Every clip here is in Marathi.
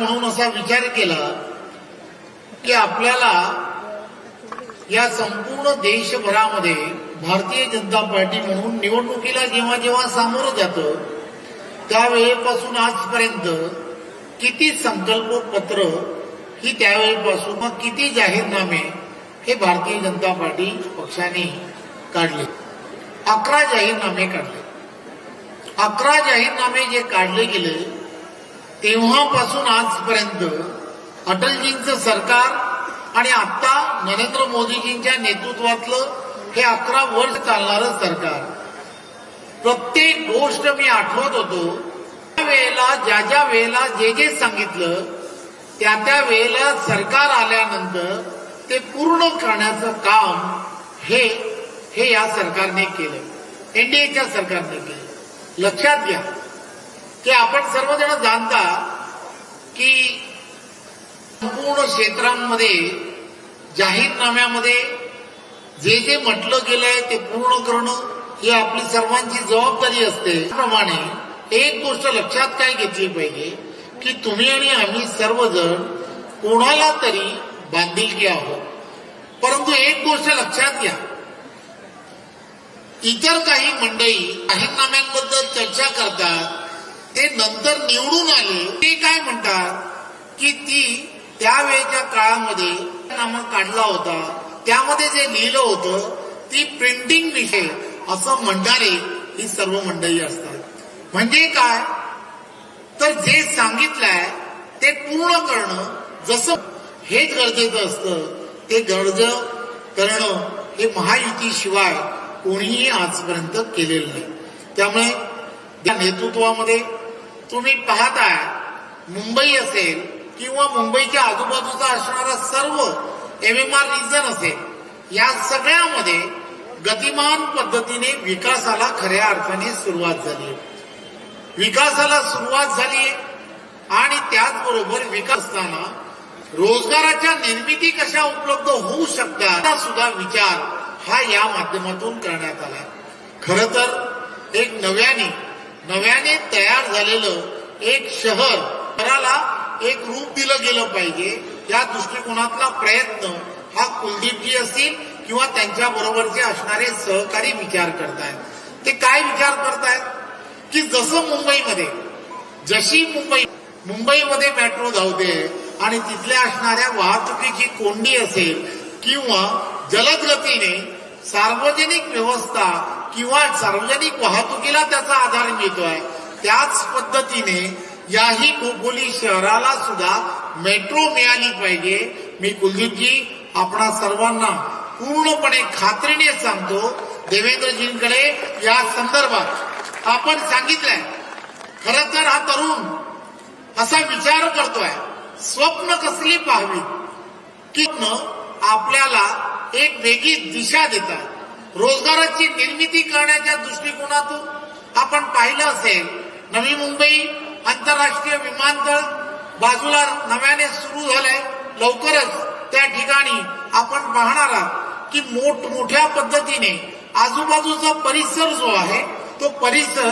म्हणून असा विचार केला की आपल्याला या संपूर्ण देशभरामध्ये भारतीय जनता पार्टी म्हणून निवडणुकीला जेव्हा जेव्हा सामोरं जातं त्यावेळेपासून आजपर्यंत किती संकल्प पत्र ही त्यावेळेपासून मग किती जाहीरनामे हे भारतीय जनता पार्टी पक्षाने काढले. अकरा जाहीरनामे काढले. अकरा जाहीरनामे जे काढले गेले तेव्हापासून आजपर्यंत अटलजींचं सरकार आणि आता नरेंद्र मोदीजींच्या नेतृत्वातलं हे अकरा वर्ष चालणारं सरकार. प्रत्येक गोष्ट मी आठवत होतो. त्या वेळेला ज्या ज्या वेळेला जे जे सांगितलं त्या त्या वेळेला सरकार आल्यानंतर ते पूर्ण करण्याचं काम हे हे या सरकारने केलं. एनडीएच्या सरकारने केलं. लक्षात घ्या. की आपण सर्वजण जाणता की संपूर्ण क्षेत्रांमध्ये जाहीरनाम्यामध्ये जे जे म्हटलं गेलंय ते पूर्ण करणं ही आपली सर्वांची जबाबदारी असते. त्याप्रमाणे एक गोष्ट लक्षात काय घेतली पाहिजे की तुम्ही आणि आम्ही सर्वजण कोणाला तरी बांधिलकी आहोत. परंतु एक गोष्ट लक्षात घ्या. इतर काही मंडळी जाहीरनाम्यांबद्दल चर्चा करतात ते नंतर निवडून आले ते काय म्हणतात? की ती त्यावेळेच्या काळामध्ये नामा काढला होता. त्यामध्ये जे लिहिलं होतं ती प्रिंटिंग विषय असं म्हणणारे ही सर्व मंडळी असतात. म्हणजे काय? तर जे सांगितलंय ते पूर्ण करणं जसं हेच गरजेचं असतं ते गरज करणं हे महायुतीशिवाय कोणीही आजपर्यंत केलेलं नाही. त्यामुळे त्या नेतृत्वामध्ये तुम्ही पाहताय मुंबई असेल किंवा मुंबईच्या आजूबाजूचा असणारा सर्व एमएमआर रिजन असेल या सगळ्यामध्ये गतिमान पद्धतीने विकासाला खऱ्या अर्थाने सुरुवात झाली. विकासाला सुरुवात झाली आणि त्याचबरोबर विकास असताना रोजगाराच्या निर्मिती कशा उपलब्ध होऊ शकतात याचा सुद्धा विचार हा या माध्यमातून करण्यात आला. खर तर एक नव्याने नव्याने तयार झालेलं एक शहर शहराला एक रूप दिलं गेलं पाहिजे. या दृष्टिकोनातला प्रयत्न हा कुलदीपजी असतील किंवा त्यांच्या बरोबरचे असणारे सहकारी विचार करतायत. ते काय विचार करतायत? की जसं मुंबईमध्ये जशी मुंबई मुंबईमध्ये मेट्रो धावते आणि तिथल्या असणाऱ्या वाहतुकीची कोंडी असेल किंवा जलद गतीने सार्वजनिक व्यवस्था किंवा सार्वजनिक वाहतुकीला त्याचा आधार मिळतोय त्याच पद्धतीने याही खोपोली शहराला सुद्धा मेट्रो मिळाली पाहिजे. मी कुलदीपजी आपणा सर्वांना पूर्णपणे खात्रीने सांगतो देवेंद्रजींकडे या संदर्भात आपण सांगितलंय. खर तर हा तरुण असा विचार करतोय स्वप्न कसली पाहावी? की आपल्याला एक वेगळी दिशा देतात. रोजगाराची निर्मिती करण्याच्या दृष्टिकोनातून आपण पाहिलं असेल नवी मुंबई आंतरराष्ट्रीय विमानतळ बाजूला नव्याने सुरू झालंय. लवकरच त्या ठिकाणी आपण पाहणार आहात की मोठमोठ्या पद्धतीने आजूबाजूचा परिसर जो आहे तो परिसर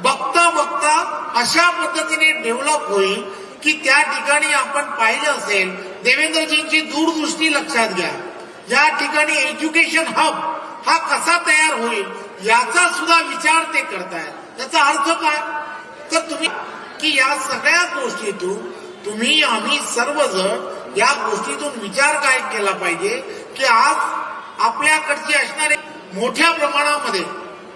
बघता बघता अशा पद्धतीने डेव्हलप होईल की त्या ठिकाणी आपण पाहिलं असेल देवेंद्रजींची दूरदृष्टी लक्षात घ्या. या ठिकाणी एज्युकेशन हब हा कसा तयार होईल याचा सुद्धा विचार ते करतायत. त्याचा अर्थ काय? तर तुम्ही की या सगळ्या गोष्टीतून तुम्ही आम्ही सर्वजण या गोष्टीतून विचार काय केला पाहिजे की आज आपल्याकडचे असणारे मोठ्या प्रमाणामध्ये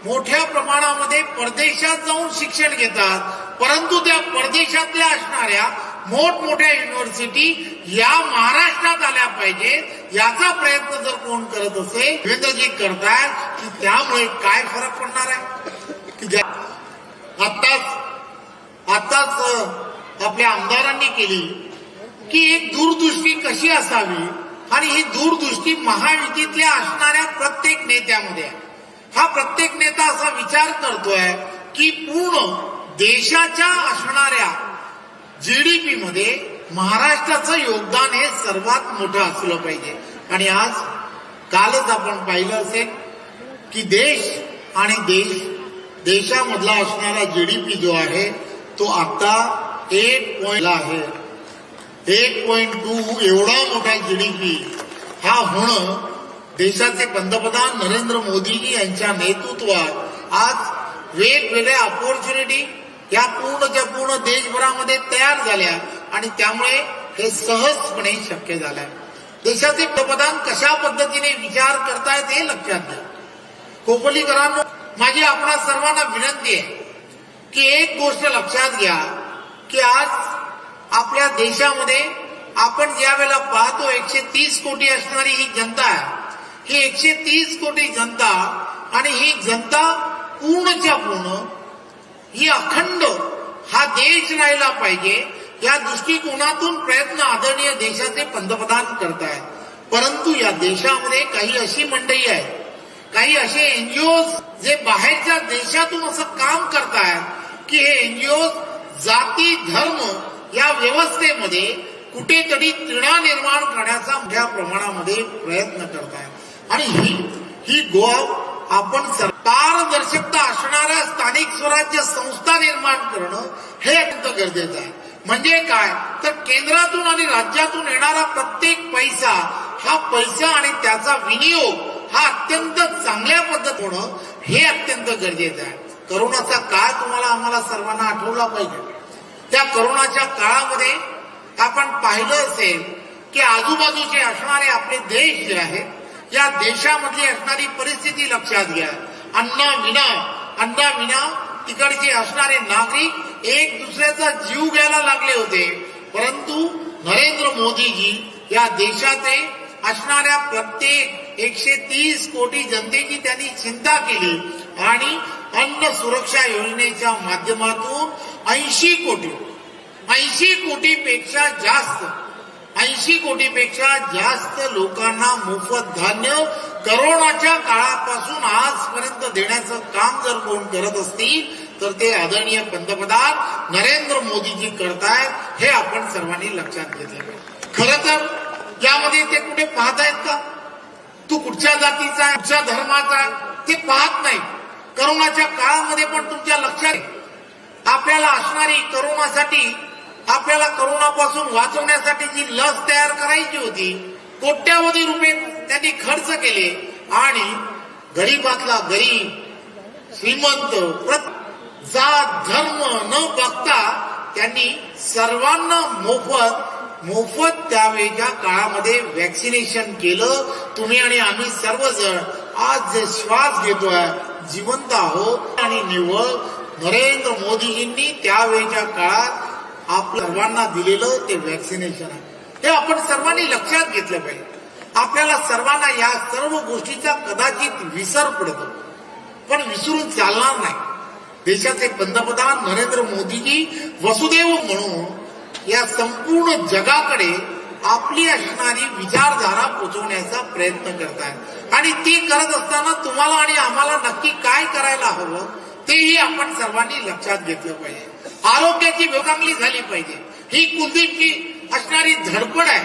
मोठ्या प्रमाणामध्ये परदेशात जाऊन शिक्षण घेतात परंतु त्या परदेशातल्या असणाऱ्या मोठमोठ्या युनिव्हर्सिटी या महाराष्ट्रात आल्या पाहिजे याचा प्रयत्न जर कोण करत असेल देवेंद्रजी करतायत की त्यामुळे काय फरक पडणार आहे? की आत्ताच आताच आपल्या आमदारांनी केली की एक दूरदृष्टी कशी असावी आणि ही दूरदृष्टी महायुतीतल्या असणाऱ्या प्रत्येक नेत्यामध्ये हा प्रत्येक नेता असा विचार करतोय की पूर्ण देशाच्या असणाऱ्या जीडीपी मध्ये महाराष्ट्राचं योगदान हे सर्वात मोठं असलं पाहिजे. आणि आज कालच आपण पाहिलं असेल की देश आणि देश देशामधला असणारा जीडीपी जो आहे तो आता एट पॉइंट आहे. एक पॉइंट टू एवढा मोठा जीडीपी हा होणं देशाचे पंतप्रधान नरेंद्र मोदीजी यांच्या नेतृत्वात आज वेगवेगळ्या ऑपॉर्च्युनिटी या पूर्णच्या पूर्ण देशभरामध्ये तयार झाल्या आणि त्यामुळे हे सहजपणे शक्य झालंय. देशाचे पंतप्रधान कशा पद्धतीने विचार करतायत हे लक्षात घ्या. कोपलीकरांनो माझी आपणा सर्वांना विनंती आहे की एक गोष्ट लक्षात घ्या की आज आपल्या देशामध्ये आपण ज्या वेळेला पाहतो एकशे तीस कोटी असणारी ही जनता आहे ही एकशे तीस कोटी जनता आणि ही जनता पूर्णच्या पूर्ण ही अखंड हा देश राहिला पाहिजे या दृष्टिकोनातून प्रयत्न आदरणीय देशाचे पंतप्रधान करतायत. परंतु या देशामध्ये काही अशी मंडळी आहे काही असे एनजीओ जे बाहेरच्या देशातून असं काम करतायत की हे एनजीओ जाती धर्म या व्यवस्थेमध्ये कुठेतरी तिणा निर्माण करण्याचा मोठ्या प्रमाणामध्ये प्रयत्न करतायत. आणि ही ही गोवा आपण पारदर्शकता असणाऱ्या स्थानिक स्वराज्य संस्था निर्माण करणं हे अत्यंत गरजेचं आहे. म्हणजे काय? तर केंद्रातून आणि राज्यातून येणारा प्रत्येक पैसा हा पैसा आणि त्याचा विनियोग हा अत्यंत चांगल्या पद्धत होणं हे अत्यंत गरजेचं आहे. करोनाचा काळ तुम्हाला आम्हाला सर्वांना आठवला पाहिजे. त्या करोनाच्या काळामध्ये आपण पाहिलं असेल की आजूबाजूचे असणारे आपले देश जे आहेत या देशामधली असणारी परिस्थिती लक्षात घ्या. अन्ना विना अन्ना विना तिकडचे असणारे नागरिक एक दुसऱ्याचा जीव घ्यायला लागले होते. परंतु नरेंद्र मोदीजी या देशाचे असणाऱ्या प्रत्येक एकशे तीस कोटी जनतेची त्यांनी चिंता केली आणि अन्न सुरक्षा योजनेच्या माध्यमातून ऐंशी कोटी ऐंशी कोटीपेक्षा जास्त ऐंशी कोटीपेक्षा जास्त लोकांना मोफत धान्य करोनाच्या काळापासून आजपर्यंत देण्याचं काम जर कोण करत असतील तर ते आदरणीय पंतप्रधान नरेंद्र मोदीजी करतायत हे आपण सर्वांनी लक्षात घेतलं पाहिजे. खरं तर यामध्ये ते कुठे पाहतायत का? तू कुठच्या जातीचा आहे कुठच्या धर्माचा आहे ते पाहत नाही करोनाच्या काळामध्ये पण तुमच्या लक्षात आहे. आपल्याला असणारी करोनासाठी आपल्याला करोनापासून वाचवण्यासाठी जी लस तयार करायची होती कोट्यावधी रुपये त्यांनी खर्च केले आणि गरीबातला गरीब श्रीमंत जात धर्म न बघता त्यांनी सर्वांना मोफत मोफत त्यावेळेच्या काळामध्ये व्हॅक्सिनेशन केलं तुम्ही आणि आम्ही सर्वजण आज जे श्वास घेतोय जिवंत आहोत आणि निव्वळ नरेंद्र मोदीजींनी त्यावेळच्या काळात आपल्या सर्वांना दिलेलं ते वॅक्सिनेशन आहे. हे आपण सर्वांनी लक्षात घेतलं पाहिजे. आपल्याला सर्वांना या सर्व गोष्टीचा कदाचित विसर पडतो. पण विसरून चालणार नाही. देशाचे पंतप्रधान नरेंद्र मोदीजी वसुदेव म्हणून या संपूर्ण जगाकडे आपली असणारी विचारधारा पोचवण्याचा प्रयत्न करतायत. आणि ती करत असताना तुम्हाला आणि आम्हाला नक्की काय करायला हवं तेही आपण सर्वांनी लक्षात घेतलं पाहिजे. आरोग्याची चांगली झाली पाहिजे. ही कुलदीपची असणारी धडपड आहे.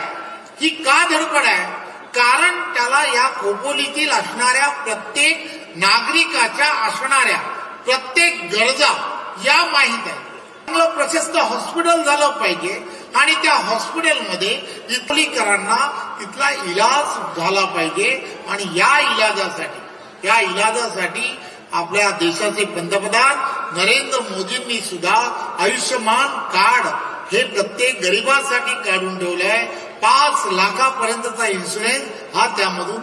ही का धडपड आहे? कारण त्याला या खोपोलीतील असणाऱ्या प्रत्येक नागरिकाच्या असणाऱ्या प्रत्येक गरजा या माहीत आहे चांगलं प्रशस्त हॉस्पिटल झालं पाहिजे. आणि त्या हॉस्पिटलमध्ये इथलीकरांना तिथला इलाज झाला पाहिजे. आणि या इलाजासाठी या इलाजासाठी आपल्या देशाचे पंतप्रधान नरेंद्र मोदींनी सुद्धा आयुष्यमान कार्ड हे प्रत्येक गरिबासाठी काढून ठेवलंय. पाच लाखापर्यंतचा इन्शुरन्स हा त्यामधून